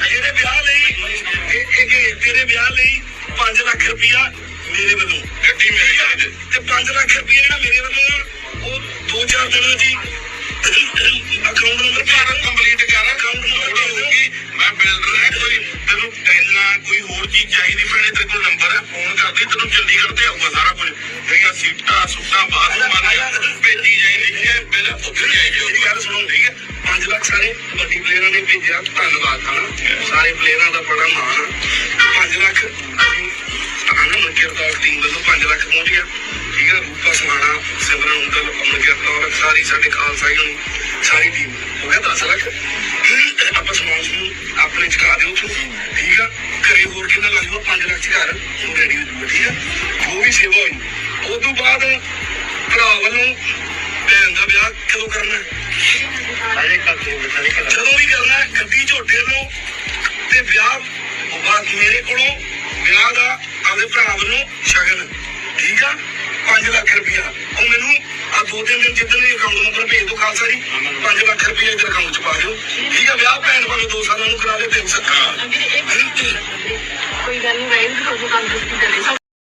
ਮੇਰੇ ਵਿਆਹ ਲਈ ਤੇਰੇ ਵਿਆਹ ਲਈ 5 ਲੱਖ ਰੁਪਇਆ ਮੇਰੇ ਵੱਲੋਂ। ਗੱਡੀ ਮੇਰੇ ਕਰੀ ਤੇ 5 ਲੱਖ ਰੁਪਇਆ ਜਿਹੜਾ ਮੇਰੇ ਵੱਲੋਂ ਦੋ ਚਾਰ ਦਿਨਾਂ ਜੀ। ਅਕਾਊਂਟ ਨੰਬਰ ਸਾਰਾ ਕੰਪਲੀਟ ਕਰ ਅਕਾਊਂਟ ਨੰਬਰ ਹੋਊਗੀ ਮੈਂ ਬਿਲਡਰ ਹੈ ਕੋਈ ਤੈਨੂੰ ਟੈਲਾਂ ਕੋਈ ਹੋਰ ਚੀਜ਼ ਚਾਹੀਦੀ ਭੈਣੇ ਤੇਰੇ ਕੋਲ ਨੰਬਰ ਹੈ ਫੋਨ ਕਰਦੀ ਤੈਨੂੰ ਚੰਡੀਗੜ੍ਹ ਤੇ ਆਊਗਾ ਸਾਰਾ ਕੁਝ। ਤੇਰੀਆਂ ਸੀਟਾਂ ਸੁੱਟਾਂ ਬਾਥਰੂਮ ਆ ਭੇਜੀ ਜਾਏਗੀ ਹੈ ਬਿਲ ਉੱਥੇ ਜਾਏਗੀ ਮੇਰੀ ਗੱਲ ਸੁਣੋ ਠੀਕ ਹੈ? 5 ਲੱਖ ਸਾਰੇ ਵੱਡੀ ਪਲੇਅਰਾਂ ਨੇ ਭੇਜਿਆ ਧੰਨਵਾਦ ਹਾਂ। ਸਾਰੇ ਪਲੇਅਰਾਂ ਦਾ ਬੜਾ ਮਾਣ 5 ਲੱਖ ਅਨੰਦ ਮਨਕਰਤਾਰ ਟੀਮ ਵੱਲੋਂ 5 ਲੱਖ ਪਹੁੰਚ ਗਿਆ। ਠੀਕ ਹੈ ਰੂਪਾ ਸਿਮਰਨ ਉਂਗਲ ਮਨਕਰਤਾਰ ਸਾਰੀ ਸਾਡੇ ਖਾਲਸਾ ਹੋਣੀ ਸਾਰੀ ਟੀਮ ਹੋ ਗਿਆ 10 ਲੱਖ? ਆਪਾਂ ਸਮਾਨ ਨੂੰ ਆਪਣੇ ਚੁਕਾ ਦਿਓ ਉੱਥੋਂ। ਠੀਕ ਆ? ਘਰੇ ਹੋਰ ਕਿੰਨਾ ਲੱਗ ਜੂਗਾ 5 ਲੱਖ ਚ ਘਰ। ਉਹ ਰੈਡੀ ਹੋ ਜੂਗਾ ਠੀਕ ਆ? ਜੋ ਵੀ ਸੇਵਾ ਹੋਈ। ਉਸ ਤੋਂ ਬਾਅਦ ਭਰਾ ਵੱਲੋਂ ਭੈਣ ਦਾ ਵਿਆਹ ਕਦੋਂ ਕਰਨਾ? ਜਦੋਂ ਵੀ ਕਰਨਾ ਗੱਡੀ ਝੋਟੇ ਨੂੰ ਤੇ ਵਿਆਹ ਉਹ ਬਾਅਦ ਮੇਰੇ ਕੋਲੋਂ ਵਿਆਹ ਦਾ ਆਪਦੇ ਭਰਾ ਵੱਲੋਂ ਸ਼ਗਨ। ਠੀਕ ਆ? 5 ਲੱਖ ਰੁਪਇਆ। ਦੋ ਤਿੰਨ ਦਿਨ ਜਿੱਦਣ ਇਹ ਅਕਾਊਂਟ ਨੰਬਰ ਭੇਜ ਦਿਓ ਖਾਲਸਾ ਜੀ 5 ਲੱਖ ਰੁਪਇਆ ਇਧਰ ਅਕਾਊਂਟ ਚ ਪਾ ਦਿਓ। ਠੀਕ ਆ, ਵਿਆਹ ਭੈਣ ਭਾਵੇਂ ਦੋ ਸਾਲਾਂ ਨੂੰ ਕਰਾ ਦੇ 3 ਸਾਲ। ਕੋਈ ਗੱਲ ਨਹੀਂ ਵਾਈਜ਼ ਕੋਈ ਕੰਮ ਤੁਸੀਂ ਕਰੇ